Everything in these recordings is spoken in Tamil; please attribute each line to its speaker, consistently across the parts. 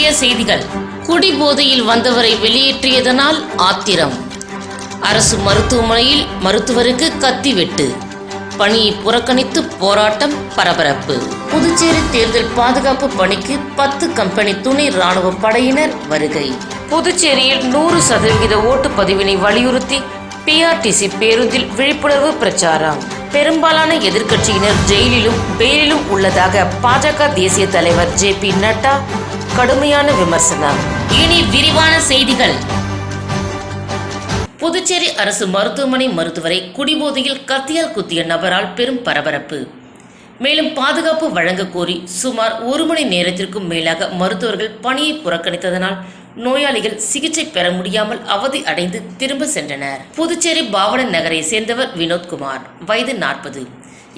Speaker 1: முக்கிய செய்திகள். குடிபோதையில் வந்தவரை வெளியேற்றியதனால் ஆத்திரம். அரசு மருத்துவமனையில் மருத்துவருக்கு கத்தி வெட்டு பணியை புறக்கணித்து போராட்டம் பரபரப்பு. புதுச்சேரி தேர்தல் பாதுகாப்பு பணிக்கு பத்து கம்பெனி துணை ராணுவ படையினர் வருகை. புதுச்சேரியில் நூறு சதவிகித ஓட்டுப்பதிவினை வலியுறுத்தி பிஆர்டிசி பேருந்தில் விழிப்புணர்வு பிரச்சாரம். பெரும்பாலான எதிர்க்கட்சியினர் ஜெயிலிலும் பெயிலிலும் உள்ளதாக பாஜக தேசிய தலைவர் ஜே பி நட்டா கடுமையான விமர்சனம். இனி விரிவான செய்திகள். புதுச்சேரி அரசு மருத்துவமனை மருத்துவரை குடிபோதையில் கத்தியால் குத்திய நபரால் பெரும் பரபரப்பு. மேலும் பாதுகாப்பு வழங்க கோரி சுமார் ஒரு மணி நேரத்திற்கும் மேலாக மருத்துவர்கள் பணியை புறக்கணித்ததனால் நோயாளிகள் சிகிச்சை பெற முடியாமல் அவதி அடைந்து திரும்ப சென்றனர். புதுச்சேரி பாவனன் நகரை சேர்ந்தவர் வினோத்குமார் வயது நாற்பது.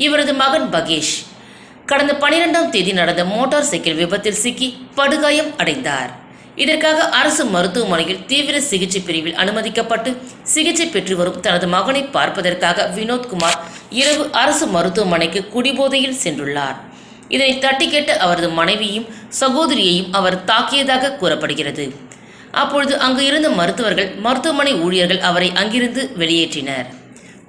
Speaker 1: இவரது மகன் பகேஷ் கடந்த பனிரெண்டாம் தேதி நடந்த மோட்டார் சைக்கிள் விபத்தில் சிக்கி படுகாயம் அடைந்தார். இதற்காக அரசு மருத்துவமனையில் தீவிர சிகிச்சை பிரிவில் அனுமதிக்கப்பட்டு சிகிச்சை பெற்று வரும் தனது மகனை பார்ப்பதற்காக வினோத்குமார் இரவு அரசு மருத்துவமனைக்கு குடிபோதையில் சென்றுள்ளார். இதனை தட்டி கேட்ட அவரது மனைவியும் சகோதரியையும் அவர் தாக்கியதாக கூறப்படுகிறது. அப்பொழுது அங்கு இருந்த மருத்துவர்கள் மருத்துவமனை ஊழியர்கள் அவரை அங்கிருந்து வெளியேற்றினர்.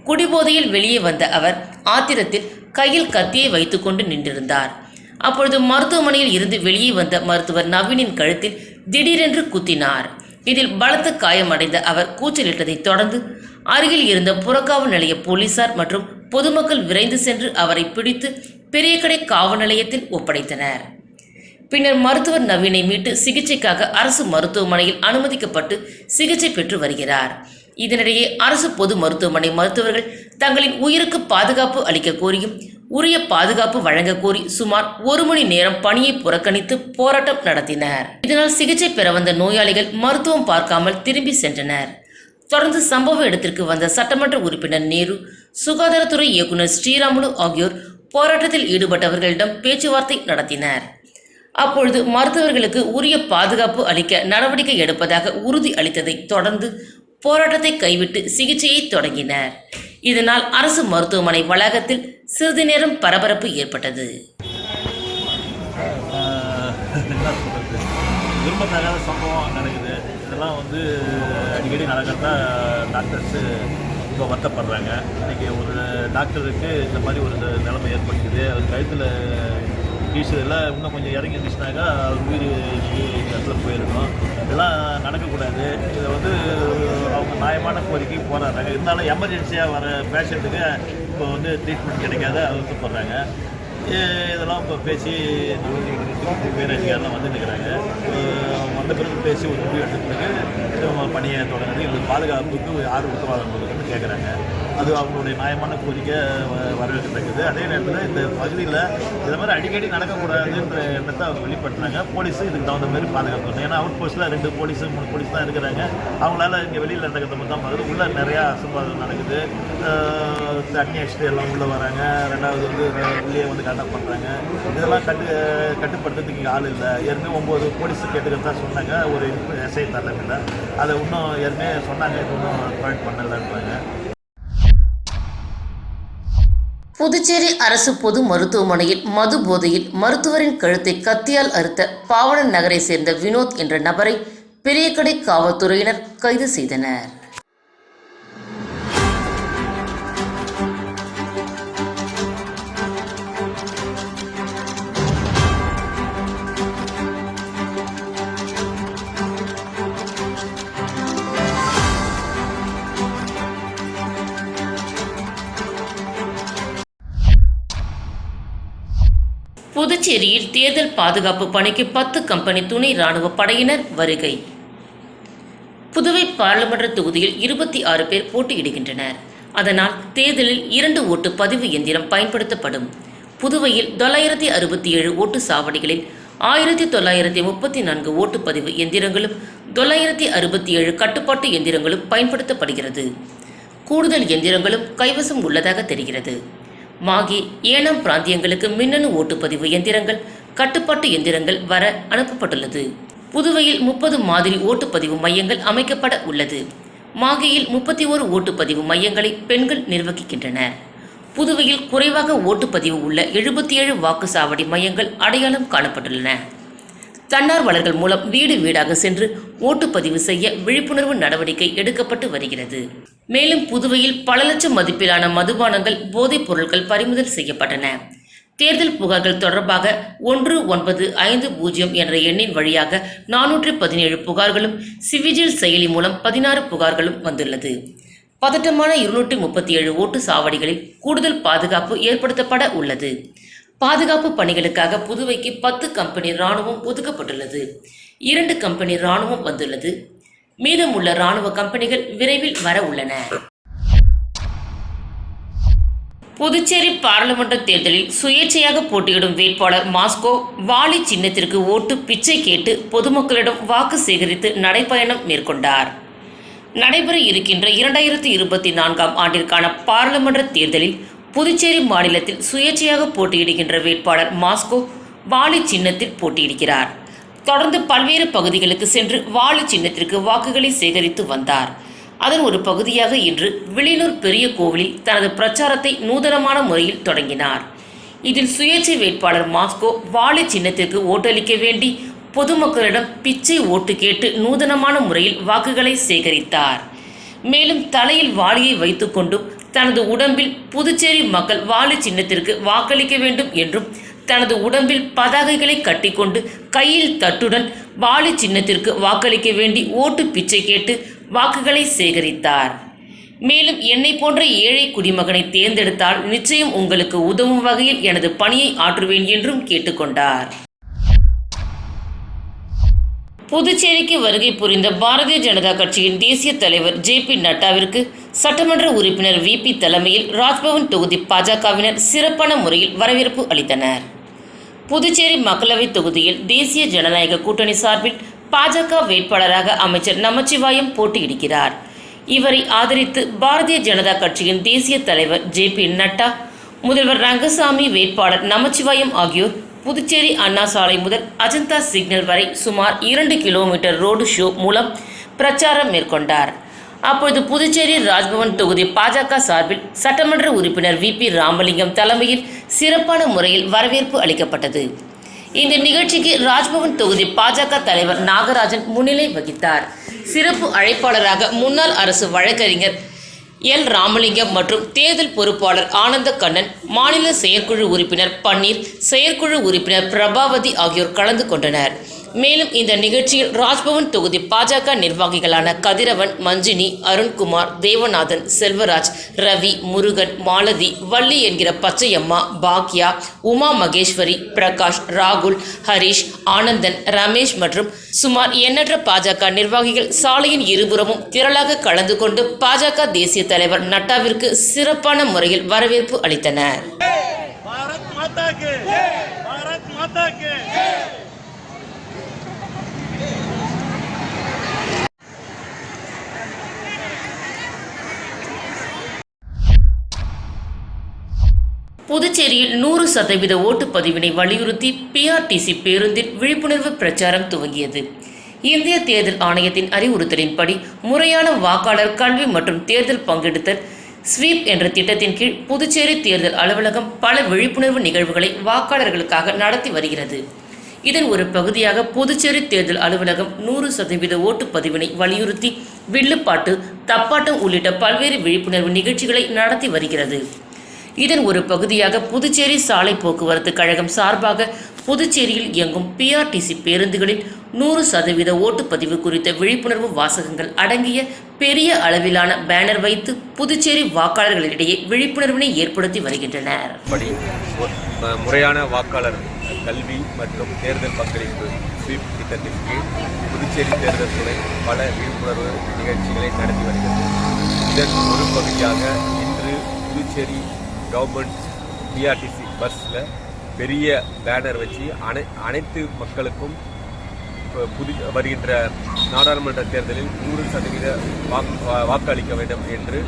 Speaker 1: குடிபோதையில் வெளியே வந்த அவர் ஆத்திரத்தில் கையில் கத்தியை வைத்துக்கொண்டு நின்றிருந்தார். அப்பொழுது மருத்துவமனையில் இருந்து வெளியே வந்த மருத்துவர் நவீனின் கழுத்தில் திடீரென்று குத்தினார். இதில் பலத்த காயமடைந்த அவர் கூச்சலிட்டதைத் தொடர்ந்து அருகில் இருந்த புறக்காவல் நிலைய போலீசார் மற்றும் பொதுமக்கள் விரைந்து சென்று அவரை பிடித்து பெரியகடை காவல் நிலையத்தில் ஒப்படைத்தனர். பின்னர் மருத்துவர் நவீனை மீட்டு சிகிச்சைக்காக அரசு மருத்துவமனையில் அனுமதிக்கப்பட்டு சிகிச்சை பெற்று வருகிறார். இதனிடையே அரசு பொது மருத்துவமனை மருத்துவர்கள் தங்களின் உயிருக்கு பாதுகாப்பு அளிக்க கோரியும் உரிய பாதுகாப்பு வழங்க கோரி சுமார் ஒரு மணி நேரம் பணியை புறக்கணித்து போராட்டம் நடத்தினர். இதனால் சிகிச்சை பெற வந்த நோயாளிகள் மருத்துவம் பார்க்காமல் திரும்பி சென்றனர். தொடர்ந்து சம்பவ இடத்திற்கு வந்த சட்டமன்ற உறுப்பினர் நேரு சுகாதாரத்துறை இயக்குனர் ஸ்ரீராமுலு ஆகியோர் போராட்டத்தில் ஈடுபட்டவர்களிடம் பேச்சுவார்த்தை நடத்தினர். அப்பொழுது மருத்துவர்களுக்கு உரிய பாதுகாப்பு அளிக்க நடவடிக்கை எடுப்பதாக உறுதி அளித்ததை தொடர்ந்து போராட்டத்தை கைவிட்டு சிகிச்சையை தொடங்கினர். இதனால் அரசு மருத்துவமனை வளாகத்தில் சிறிது நேரம் பரபரப்பு ஏற்பட்டது.
Speaker 2: விரும்பத்தகாத சம்பவம் நடக்குது. இதெல்லாம் வந்து அடிக்கடி நடக்கிறதா டாக்டர்ஸு இப்போ வருத்தப்படுறாங்க. இன்றைக்கி ஒரு டாக்டருக்கு இந்த மாதிரி ஒரு நிலைமை ஏற்படுத்துது அது கழுத்தில் வீசுதில் இன்னும் கொஞ்சம் இறங்கி இருந்துச்சுனாக்கா அவர் உயிர் இந்த இடத்துல போயிருக்கோம். இதெல்லாம் நடக்கக்கூடாது. இதை வந்து அவங்க நியாயமான கோரிக்கை போராடுறாங்க. இருந்தாலும் எமர்ஜென்சியாக வர பேஷண்ட்டுக்கு இப்போ வந்து ட்ரீட்மெண்ட் கிடைக்காத. வருத்தப்படுறாங்க போடுறாங்க. இதெல்லாம் இப்போ பேசி பேரதிகாரெலாம் வந்து நிற்கிறாங்க வந்த பிறகு பேசி ஒரு முடிவு எடுத்த பிறகு பணியை தொடங்குறது. எங்களுக்கு பாதுகாப்புக்கு யார் உத்தரவாதம் கேட்குறாங்க அது அவங்களுடைய நியாயமான கோரிக்கை வ- வரவேற்கத்தக்கது. அதே நேரத்தில் இந்த பகுதியில் இதை மாதிரி அடிக்கடி நடக்கக்கூடாதுன்ற எண்ணத்தை அவங்க வெளிப்படுத்துறாங்க. போலீஸும் இதுக்கு தகுந்த மாதிரி பாதுகாக்கணும் ஏன்னா அவுட் போஸ்ட்டில் ரெண்டு போலீஸு மூணு போலீஸ் தான் இருக்கிறாங்க. அவங்களால இங்கே வெளியில் நடக்கிறத மட்டும் தான் பார்க்குறது உள்ளே நிறையா அசம்பாதம் நடக்குது. தண்ணி அடிச்சுட்டு எல்லாம் உள்ளே வராங்க. ரெண்டாவது வந்து உள்ளே வந்து கண்டக்ட் பண்ணுறாங்க இதெல்லாம் கட்டு கட்டுப்படுத்துறதுக்கு இங்கே ஆள் இல்லை. ஏற்கனவே ஒம்பது போலீஸ் கேட்டுக்கிறதா சொன்னாங்க. ஒரு எஸ்ஐ தலைமையில் அதை இன்னும் ஏற்கனவே சொன்னாங்க. இது இன்னும் ப்ரொவைட் பண்ணலான்றாங்க.
Speaker 1: புதுச்சேரி அரசு பொது மருத்துவமனையில் மது போதையில் மருத்துவரின் கழுத்தை கத்தியால் அறுத்த பாவனன் நகரை சேர்ந்த வினோத் என்ற நபரை பெரியகடை காவல்துறையினர் கைது செய்தனர். புதுச்சேரியில் தேர்தல் பாதுகாப்பு பணிக்கு பத்து கம்பெனி துணை ராணுவ படையினர் வருகை. புதுவை பாராளுமன்ற தொகுதியில் இருபத்தி ஆறு பேர் போட்டியிடுகின்றனர். அதனால் தேர்தலில் இரண்டு ஓட்டு பதிவு எந்திரம் பயன்படுத்தப்படும். புதுவையில் தொள்ளாயிரத்தி அறுபத்தி ஏழு ஓட்டு சாவடிகளில் ஆயிரத்தி தொள்ளாயிரத்தி முப்பத்தி நான்கு ஓட்டுப்பதிவு எந்திரங்களும் தொள்ளாயிரத்தி அறுபத்தி ஏழு கட்டுப்பாட்டு எந்திரங்களும் பயன்படுத்தப்படுகிறது. கூடுதல் எந்திரங்களும் கைவசம் உள்ளதாக தெரிகிறது. மாகி ஏனாம் பிராந்தியங்களுக்கு மின்னணு ஓட்டுப்பதிவு எந்திரங்கள் கட்டுப்பாட்டு எந்திரங்கள் வர அனுப்பப்பட்டுள்ளது. புதுவையில் முப்பது மாதிரி ஓட்டுப்பதிவு மையங்கள் அமைக்கப்பட உள்ளது. மாகியில் முப்பத்தி ஓரு ஓட்டுப்பதிவு மையங்களை பெண்கள் நிர்வகிக்கின்றனர் புதுவையில் குறைவாக ஓட்டுப்பதிவு உள்ள எழுபத்தி ஏழு வாக்குச்சாவடி மையங்கள் அடையாளம் காணப்பட்டுள்ளன. தன்னார்வலர்கள் மூலம் வீடு வீடாக சென்று ஓட்டுப்பதிவு செய்ய விழிப்புணர்வு நடவடிக்கை எடுக்கப்பட்டு வருகிறது. மேலும் புதுவையில் பல லட்சம் மதிப்பிலான மதுபானங்கள் போதைப் பொருட்கள் பறிமுதல் செய்யப்பட்டன. தேர்தல் புகார்கள் தொடர்பாக ஒன்று ஒன்பது ஐந்து பூஜ்ஜியம் என்ற எண்ணின் வழியாக நானூற்று பதினேழு புகார்களும் சிவிஜில் செயலி மூலம் பதினாறு புகார்களும் வந்துள்ளது. பதட்டமான இருநூற்றி முப்பத்தி ஏழு ஓட்டு சாவடிகளில் கூடுதல் பாதுகாப்பு ஏற்படுத்தப்பட உள்ளது. பாதுகாப்பு பணிகளுக்காக புதுவைக்கு பத்து கம்பெனி ராணுவம் ஒதுக்கப்பட்டுள்ளது. இரண்டு கம்பெனி ராணுவம் வந்துள்ளது. மீதமுள்ள ராணுவ கம்பெனிகள் விரைவில் வர உள்ளன. புதுச்சேரி பாராளுமன்ற தேர்தலில் சுயேட்சையாக போட்டியிடும் வேட்பாளர் மாஸ்கோ வாலி சின்னத்திற்கு ஓட்டு பிச்சை கேட்டு பொதுமக்களிடம் வாக்கு சேகரித்து நடைபயணம் மேற்கொண்டார். நடைபெற இருக்கின்ற இரண்டாயிரத்தி இருபத்தி நான்காம் ஆண்டிற்கான பாராளுமன்ற தேர்தலில் புதுச்சேரி மாநிலத்தில் சுயேட்சையாக போட்டியிடுகின்ற வேட்பாளர் மாஸ்கோ வாலி சின்னத்தில் போட்டியிடுகிறார். தொடர்ந்து பல்வேறு பகுதிகளுக்கு சென்று வாலி சின்னத்திற்கு வாக்குகளை சேகரித்து வந்தார். அதன் ஒரு பகுதியாக இன்று வில்லியனூர் பெரிய கோவிலில் தனது பிரச்சாரத்தை நூதனமான முறையில் தொடங்கினார். இதில் சுயேட்சை வேட்பாளர் மாஸ்கோ வாலி சின்னத்திற்கு ஓட்டளிக்க வேண்டி பொதுமக்களிடம் பிச்சை ஓட்டு கேட்டு நூதனமான முறையில் வாக்குகளை சேகரித்தார். மேலும் தலையில் வாளியை வைத்துக்கொண்டும் தனது உடம்பில் புதுச்சேரி மக்கள் வாழை சின்னத்திற்கு வாக்களிக்க வேண்டும் என்றும் தனது உடம்பில் பதாகைகளை கட்டிக்கொண்டு கையில் தட்டுடன் வாழை சின்னத்திற்கு வாக்களிக்க வேண்டி ஓட்டு பிச்சை கேட்டு வாக்குகளை சேகரித்தார். மேலும் என்னை போன்ற ஏழை குடிமகனை தேர்ந்தெடுத்தால் நிச்சயம் உங்களுக்கு உதவும் வகையில் எனது பணியை ஆற்றுவேன் என்றும் கேட்டுக்கொண்டார். புதுச்சேரிக்கு வருகை புரிந்த பாரதிய ஜனதா கட்சியின் தேசிய தலைவர் ஜே பி நட்டாவிற்கு சட்டமன்ற உறுப்பினர் வி பி தலைமையில் ராஜ்பவன் தொகுதி பாஜகவினர் சிறப்பான முறையில் வரவேற்பு அளித்தனர். புதுச்சேரி மக்களவைத் தொகுதியில் தேசிய ஜனநாயக கூட்டணி சார்பில் பாஜக வேட்பாளராக அமைச்சர் நமச்சிவாயம் போட்டியிடுகிறார். இவரை ஆதரித்து பாரதிய ஜனதா கட்சியின் தேசிய தலைவர் ஜே பி நட்டா முதல்வர் ரங்கசாமி வேட்பாளர் நமச்சிவாயம் ஆகியோர் புதுச்சேரி அண்ணா சாலை முதல் அஜந்தா சிக்னல் வரை சுமார் இரண்டு கிலோமீட்டர் ரோடு ஷோ மூலம் பிரச்சாரம் மேற்கொண்டார். அப்பொழுது புதுச்சேரி ராஜ்பவன் தொகுதி பாஜக சார்பில் சட்டமன்ற உறுப்பினர் வி பி ராமலிங்கம் தலைமையில் சிறப்பான முறையில் வரவேற்பு அளிக்கப்பட்டது. இந்த நிகழ்ச்சிக்கு ராஜ்பவன் தொகுதி பாஜக தலைவர் நாகராஜன் முன்னிலை வகித்தார். சிறப்பு அழைப்பாளராக முன்னாள் அரசு வழக்கறிஞர் எல். ராமலிங்கம் மற்றும் தேர்தல் பொறுப்பாளர் ஆனந்த கண்ணன் மாநில செயற்குழு உறுப்பினர் பன்னீர் செயற்குழு உறுப்பினர் பிரபாவதி ஆகியோர் கலந்து கொண்டனர். மேலும் இந்த நிகழ்ச்சியில் ராஜ்பவன் தொகுதி பாஜக நிர்வாகிகளான கதிரவன் மஞ்சினி அருண்குமார் தேவநாதன் செல்வராஜ் ரவி முருகன் மாலதி வள்ளி என்கிற பச்சையம்மா பாக்யா உமா மகேஸ்வரி பிரகாஷ் ராகுல் ஹரிஷ் ஆனந்தன் ரமேஷ் மற்றும் சுமார் எண்ணற்ற பாஜக நிர்வாகிகள் சாலையின் இருபுறமும் திரளாக கலந்து கொண்டு பாஜக தேசிய தலைவர் நட்டாவிற்கு சிறப்பான முறையில் வரவேற்பு அளித்தனர். புதுச்சேரியில் நூறு சதவீத ஓட்டுப்பதிவினை வலியுறுத்தி பிஆர்டிசி பேருந்தில் விழிப்புணர்வு பிரச்சாரம் துவங்கியது. இந்திய தேர்தல் ஆணையத்தின் அறிவுறுத்தலின்படி முறையான வாக்காளர் கல்வி மற்றும் தேர்தல் பங்கெடுத்தல் ஸ்வீப் என்ற திட்டத்தின் கீழ் புதுச்சேரி தேர்தல் அலுவலகம் பல விழிப்புணர்வு நிகழ்வுகளை வாக்காளர்களுக்காக நடத்தி வருகிறது. இதன் ஒரு பகுதியாக புதுச்சேரி தேர்தல் அலுவலகம் நூறு சதவீத ஓட்டுப்பதிவினை வலியுறுத்தி வில்லுப்பாட்டு தப்பாட்டம் உள்ளிட்ட பல்வேறு விழிப்புணர்வு நிகழ்ச்சிகளை நடத்தி வருகிறது. இதன் ஒரு பகுதியாக புதுச்சேரி சாலை போக்குவரத்து கழகம் சார்பாக புதுச்சேரியில் இயங்கும் பிஆர்டிசி பேருந்துகளில் நூறு சதவீத ஓட்டுப்பதிவு குறித்த விழிப்புணர்வு வாசகங்கள் அடங்கிய பெரிய அளவிலான பேனர் வைத்து புதுச்சேரி வாக்காளர்களிடையே விழிப்புணர்வினை ஏற்படுத்தி வருகின்றனர்.
Speaker 3: முறையான வாக்காளர் கல்வி மற்றும் தேர்தல் பங்களிப்பு ஸ்வீப் திட்டத்தின் கீழ் புதுச்சேரி தேர்தல் துறை பல விழிப்புணர்வு நிகழ்ச்சிகளை நடத்தி வருகிறது. இதன் ஒரு பகுதியாக இன்று புதுச்சேரி கவர்மெண்ட் பிஆர்டிசி பஸ்ஸில் பெரிய பேனர் வச்சு அனை அனைத்து மக்களுக்கும் புது வருகின்ற நாடாளுமன்ற தேர்தலில் நூறு சதவீத வாக்களிக்க வா- வேண்டும் என்று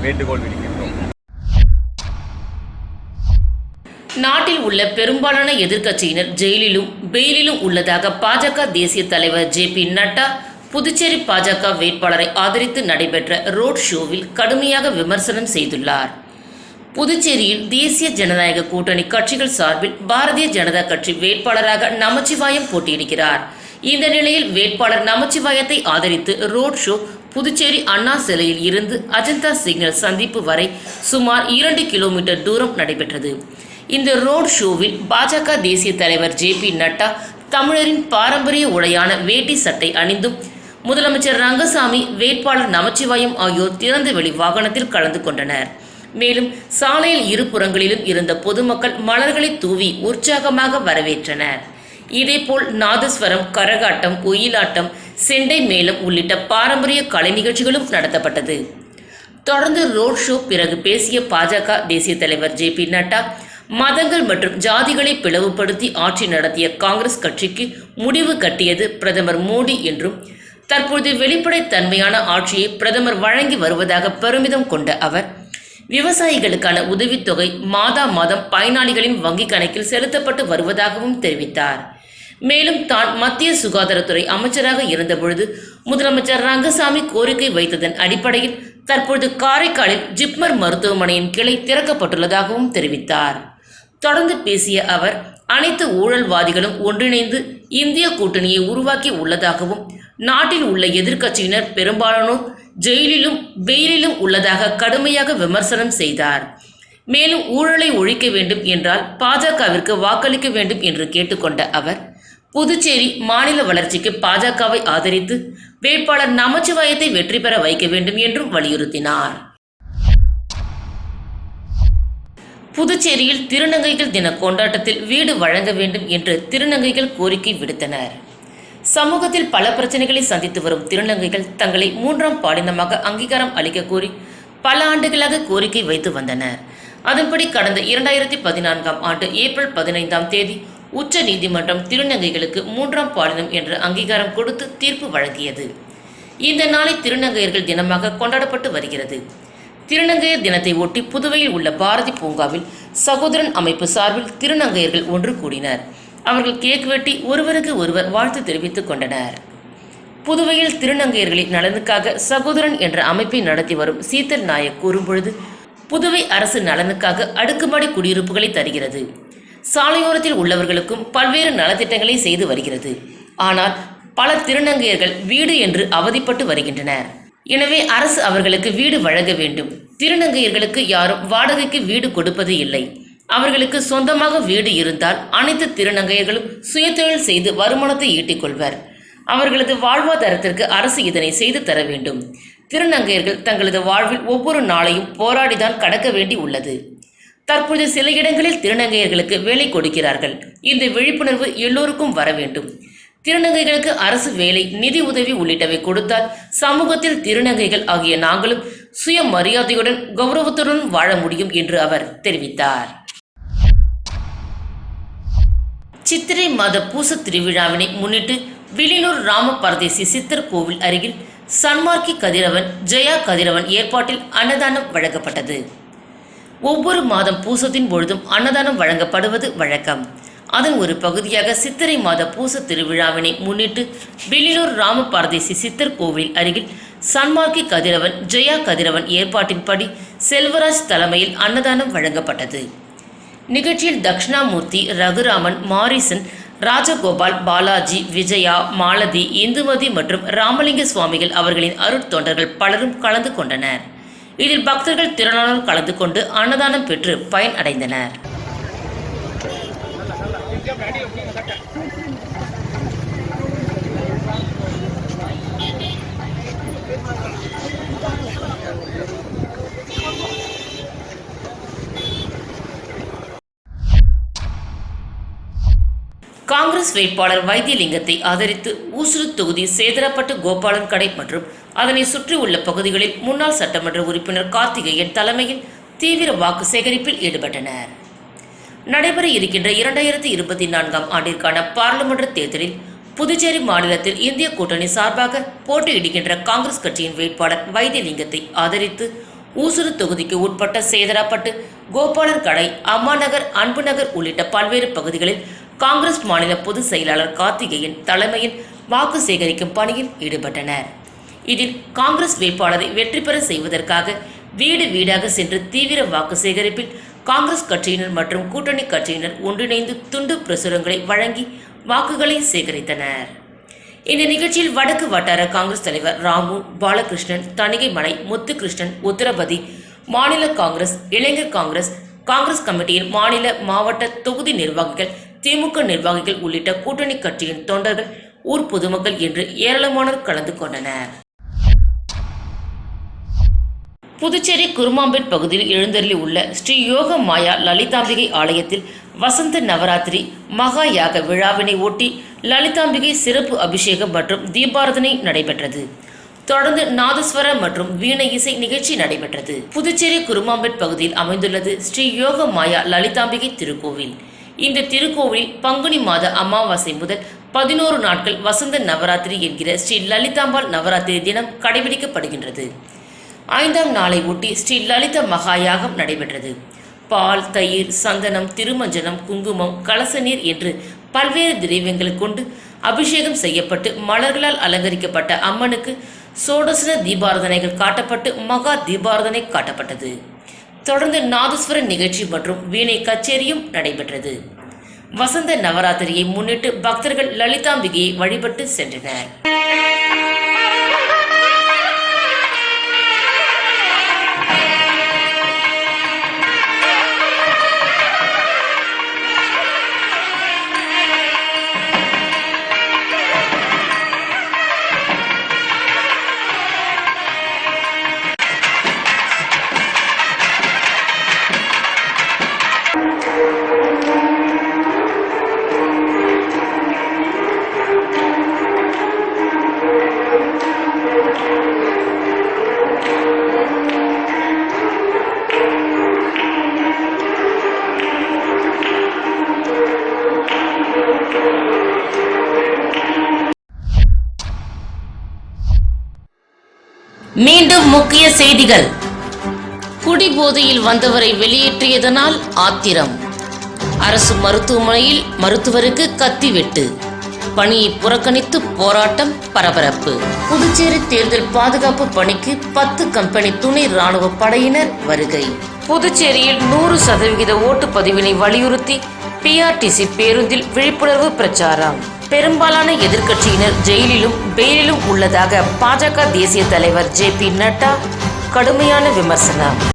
Speaker 3: வேண்டுகோள் விடுக்கின்றோம்.
Speaker 1: நாட்டில் உள்ள பெரும்பாலான எதிர்க்கட்சியினர் ஜெயிலிலும் பெயிலிலும் உள்ளதாக பாஜக தேசிய தலைவர் ஜே பி நட்டா புதுச்சேரி பாஜக வேட்பாளரை ஆதரித்து நடைபெற்ற ரோட் ஷோவில் கடுமையாக விமர்சனம் செய்துள்ளார். புதுச்சேரியில் தேசிய ஜனநாயக கூட்டணி கட்சிகள் சார்பில் பாரதிய ஜனதா கட்சி வேட்பாளராக நமச்சிவாயம் போட்டியிடுகிறார். இந்த நிலையில் வேட்பாளர் நமச்சிவாயத்தை ஆதரித்து ரோட் ஷோ புதுச்சேரி அண்ணா சிலையில் இருந்து அஜந்தா சிக்னல் சந்திப்பு வரை சுமார் இரண்டு கிலோமீட்டர் தூரம் நடைபெற்றது. இந்த ரோட் ஷோவில் பாஜக தேசிய தலைவர் ஜே பி நட்டா தமிழரின் பாரம்பரிய உடையான வேட்டி சட்டை அணிந்தும் முதலமைச்சர் ரங்கசாமி வேட்பாளர் நமச்சிவாயம் ஆகியோர் திறந்தவெளி வாகனத்தில் கலந்து கொண்டனர். மேலும் சாலையில் இருபுறங்களிலும் இருந்த பொதுமக்கள் மலர்களை தூவி உற்சாகமாக வரவேற்றனர். இதேபோல் நாதஸ்வரம் கரகாட்டம் ஒயிலாட்டம் செண்டை மேளம் உள்ளிட்ட பாரம்பரிய கலை நிகழ்ச்சிகளும் நடத்தப்பட்டது. தொடர்ந்து ரோட் ஷோ பிறகு பேசிய பாஜக தேசிய தலைவர் ஜே பி நட்டா மதங்கள் மற்றும் ஜாதிகளை பிளவுபடுத்தி ஆட்சி நடத்திய காங்கிரஸ் கட்சிக்கு முடிவு கட்டியது பிரதமர் மோடி என்றும் தற்போது வெளிப்படைத்தன்மையான ஆட்சியை பிரதமர் வழங்கி வருவதாக பெருமிதம் கொண்ட அவர் விவசாயிகளுக்கான உதவித்தொகை மாதா மாதம் பயனாளிகளின் வங்கிக் கணக்கில் செலுத்தப்பட்டு வருவதாகவும் தெரிவித்தார். மேலும் தான் மத்திய சுகாதாரத்துறை அமைச்சராக இருந்தபொழுது முதலமைச்சர் ரங்கசாமி கோரிக்கை வைத்ததன் அடிப்படையில் தற்பொழுது காரைக்காலில் ஜிப்மர் மருத்துவமனையின் கிளை திறக்கப்பட்டுள்ளதாகவும் தெரிவித்தார். தொடர்ந்து பேசிய அவர் அனைத்து ஊழல்வாதிகளும் ஒன்றிணைந்து இந்திய கூட்டணியை உருவாக்கி உள்ளதாகவும் நாட்டில் உள்ள எதிர்க்கட்சியினர் பெரும்பாலானோர் ஜெயிலிலும் வெயிலிலும் உள்ளதாக கடுமையாக விமர்சனம் செய்தார். மேலும் ஊழலை ஒழிக்க வேண்டும் என்றால் பாஜகவிற்கு வாக்களிக்க வேண்டும் என்று கேட்டுக்கொண்ட அவர் புதுச்சேரி மாநில வளர்ச்சிக்கு பாஜகவை ஆதரித்து வேட்பாளர் நமச்சிவாயத்தை வெற்றி பெற வைக்க வேண்டும் என்றும் வலியுறுத்தினார். புதுச்சேரியில் திருநங்கைகள் தின கொண்டாட்டத்தில் வீடு வழங்க வேண்டும் என்று திருநங்கைகள் கோரிக்கை விடுத்தனர். சமூகத்தில் பல பிரச்சனைகளை சந்தித்து வரும் திருநங்கைகள் தங்களை மூன்றாம் பாலினமாக அங்கீகாரம் அளிக்க கோரி பல ஆண்டுகளாக கோரிக்கை வைத்து வந்தனர். அதன்படி கடந்த இரண்டாயிரத்தி பதினான்காம் ஆண்டு ஏப்ரல் பதினைந்தாம் தேதி உச்ச நீதிமன்றம் திருநங்கைகளுக்கு மூன்றாம் பாலினம் என்ற அங்கீகாரம் கொடுத்து தீர்ப்பு வழங்கியது. இந்த நாளை திருநங்கையர்கள் தினமாக கொண்டாடப்பட்டு வருகிறது. திருநங்கையர் தினத்தை ஒட்டி புதுவையில் உள்ள பாரதி பூங்காவில் சகோதரன் அமைப்பு சார்பில் திருநங்கையர்கள் ஒன்று கூடினர். அவர்கள் கேக் வெட்டி ஒருவருக்கு ஒருவர் வாழ்த்து தெரிவித்துக் கொண்டனர். புதுவையில் திருநங்கையர்களின் நலனுக்காக சகோதரன் என்ற அமைப்பை நடத்தி வரும் சீத்தல் நாயக் கூறும்பொழுது புதுவை அரசு நலனுக்காக அடுக்குமாடி குடியிருப்புகளை தருகிறது. சாலையோரத்தில் உள்ளவர்களுக்கும் பல்வேறு நலத்திட்டங்களை செய்து வருகிறது. ஆனால் பல திருநங்கையர்கள் வீடு என்று அவதிப்பட்டு வருகின்றனர். எனவே அரசு அவர்களுக்கு வீடு வழங்க வேண்டும். திருநங்கையர்களுக்கு யாரும் வாடகைக்கு வீடு கொடுப்பது இல்லை. அவர்களுக்கு சொந்தமாக வீடு இருந்தால் அனைத்து திருநங்கையர்களும் சுயதொழில் செய்து வருமானத்தை ஈட்டிக் கொள்வர் அவர்களது வாழ்வாதாரத்திற்கு அரசு இதனை செய்து தர வேண்டும். திருநங்கையர்கள் தங்களது வாழ்வில் ஒவ்வொரு நாளையும் போராடிதான் கடக்க வேண்டி உள்ளது. தற்போது சில இடங்களில் திருநங்கையர்களுக்கு வேலை கொடுக்கிறார்கள். இந்த விழிப்புணர்வு எல்லோருக்கும் வர வேண்டும். திருநங்கைகளுக்கு அரசு வேலை நிதி உதவி உள்ளிட்டவை கொடுத்தால் சமூகத்தில் திருநங்கைகள் ஆகிய நாங்களும் சுய மரியாதையுடன் கௌரவத்துடன் வாழ முடியும் என்று அவர் தெரிவித்தார். சித்திரை மாத பூச திருவிழாவினை முன்னிட்டு வில்லியனூர் ராம பரதேசி சித்தர் கோவில் அருகில் சன்மார்க்கி கதிரவன் ஜெயா கதிரவன் ஏற்பாட்டில் அன்னதானம் வழங்கப்பட்டது. ஒவ்வொரு மாதம் பூசத்தின் பொழுதும் அன்னதானம் வழங்கப்படுவது வழக்கம். அதன் ஒரு பகுதியாக சித்திரை மாத பூச திருவிழாவினை முன்னிட்டு வில்லியனூர் ராம பரதேசி சித்தர் கோவில் அருகில் சன்மார்க்கி கதிரவன் ஜெயா கதிரவன் ஏற்பாட்டின்படி செல்வராஜ் தலைமையில் அன்னதானம் வழங்கப்பட்டது. நிகழ்ச்சியில் தக்ஷணாமூர்த்தி ரகுராமன் மாரிசன் ராஜகோபால் பாலாஜி விஜயா மாலதி இந்துமதி மற்றும் ராமலிங்க சுவாமிகள் அவர்களின் அருட்தொண்டர்கள் பலரும் கலந்து கொண்டனர். இதில் பக்தர்கள் திரளானோர் கலந்து கொண்டு அன்னதானம் பெற்று பயன் அடைந்தனர். காங்கிரஸ் வேட்பாளர் வைத்தியலிங்கத்தை ஆதரித்து ஊசுரு தொகுதி சேதரப்பட்டு கோபாலன் கடை மற்றும் அதனை சுற்றியுள்ள பகுதிகளில் முன்னாள் சட்டமன்ற உறுப்பினர் கார்த்திகேயன் தலைமையில் தீவிர வாக்கு சேகரிப்பில் ஈடுபட்டனர். நடைபெற இருக்கின்ற இரண்டாயிரத்தி இருபத்தி நான்காம் ஆண்டிற்கான பாராளுமன்ற தேர்தலில் புதுச்சேரி மாநிலத்தில் இந்திய கூட்டணி சார்பாக போட்டியிடுகின்ற காங்கிரஸ் கட்சியின் வேட்பாளர் வைத்தியலிங்கத்தை ஆதரித்து ஊசுரு தொகுதிக்கு உட்பட்ட சேதராப்பட்டு கோபாலர் கடை அம்மாநகர் அன்பு நகர் உள்ளிட்ட பல்வேறு பகுதிகளில் காங்கிரஸ் மாநில பொதுச் செயலாளர் கார்த்திகேயன் தலைமையில் வாக்கு சேகரிக்கும் பணியில் ஈடுபட்டனர். இதில் காங்கிரஸ் வேட்பாளரை வெற்றி பெற செய்வதற்காக வீடு வீடாக சென்று தீவிர வாக்கு சேகரிப்பில் காங்கிரஸ் கட்சியினர் மற்றும் கூட்டணி கட்சியினர் ஒன்றிணைந்து துண்டு பிரசுரங்களை வழங்கி வாக்குகளை சேகரித்தனர். இந்த நிகழ்ச்சியில் வடக்கு வட்டார காங்கிரஸ் தலைவர் ராமு பாலகிருஷ்ணன் தணிகைமலை முத்துகிருஷ்ணன் உத்தரபதி மாநில காங்கிரஸ் இளைஞர் காங்கிரஸ் காங்கிரஸ் கமிட்டியின் மாநில மாவட்ட தொகுதி நிர்வாகிகள் திமுக நிர்வாகிகள் உள்ளிட்ட கூட்டணி கட்சியின் தொண்டர்கள் ஊர் பொதுமக்கள் என்று ஏராளமானோர் கலந்து கொண்டனர். புதுச்சேரி குருமாம்பேட் பகுதியில் எழுந்தருளி உள்ள ஸ்ரீ யோக மாயா லலிதாம்பிகை ஆலயத்தில் வசந்த நவராத்திரி மகா யாக விழாவினை ஒட்டி லலிதாம்பிகை சிறப்பு அபிஷேகம் மற்றும் தீபாரதனை நடைபெற்றது. தொடர்ந்து நாதஸ்வர மற்றும் வீணை இசை நிகழ்ச்சி நடைபெற்றது. புதுச்சேரி குருமாம்பேட் பகுதியில் அமைந்துள்ளது ஸ்ரீ யோக மாயா லலிதாம்பிகை திருக்கோவில். இந்த திருக்கோவிலில் பங்குனி மாத அமாவாசை முதல் பதினோரு நாட்கள் வசந்த நவராத்திரி என்கிற ஸ்ரீ லலிதாம்பாள் நவராத்திரி தினம் கடைபிடிக்கப்படுகின்றது. ஐந்தாம் நாளை ஒட்டி ஸ்ரீ லலித மகாயாகம் நடைபெற்றது. பால் தயிர் சந்தனம் திருமஞ்சனம் குங்குமம் கலச நீர் என்று பல்வேறு திரவியங்களை கொண்டு அபிஷேகம் செய்யப்பட்டு மலர்களால் அலங்கரிக்கப்பட்ட அம்மனுக்கு சோடசன தீபாரதனைகள் காட்டப்பட்டு மகா தீபாரதனை காட்டப்பட்டது. தொடர்ந்து நாதஸ்வரன் நிகழ்ச்சி மற்றும் வீணை கச்சேரியும் நடைபெற்றது. வசந்த நவராத்திரியை முன்னிட்டு பக்தர்கள் லலிதாம்பிகையை வழிபட்டு சென்றனர். மீண்டும் முக்கிய செய்திகள். குடிபோதையில் வந்தவரை வெளியேற்றியதனால் ஆத்திரம். அரசு மருத்துவமனையில் மருத்துவருக்கு கத்தி வெட்டு பணியை புறக்கணித்து போராட்டம் பரபரப்பு. புதுச்சேரி தேர்தல் பாதுகாப்பு பணிக்கு பத்து கம்பெனி துணை ராணுவ படையினர் வருகை. புதுச்சேரியில் நூறு சதவிகித ஓட்டுப்பதிவினை வலியுறுத்தி பிஆர்டிசி பேருந்தில் விழிப்புணர்வு பிரச்சாரம். பெரும்பாலான எதிர்க்கட்சியினர் ஜெயிலிலும் பெயிலிலும் உள்ளதாக பாஜக தேசிய தலைவர் ஜே பி நட்டா கடுமையான விமர்சனம்.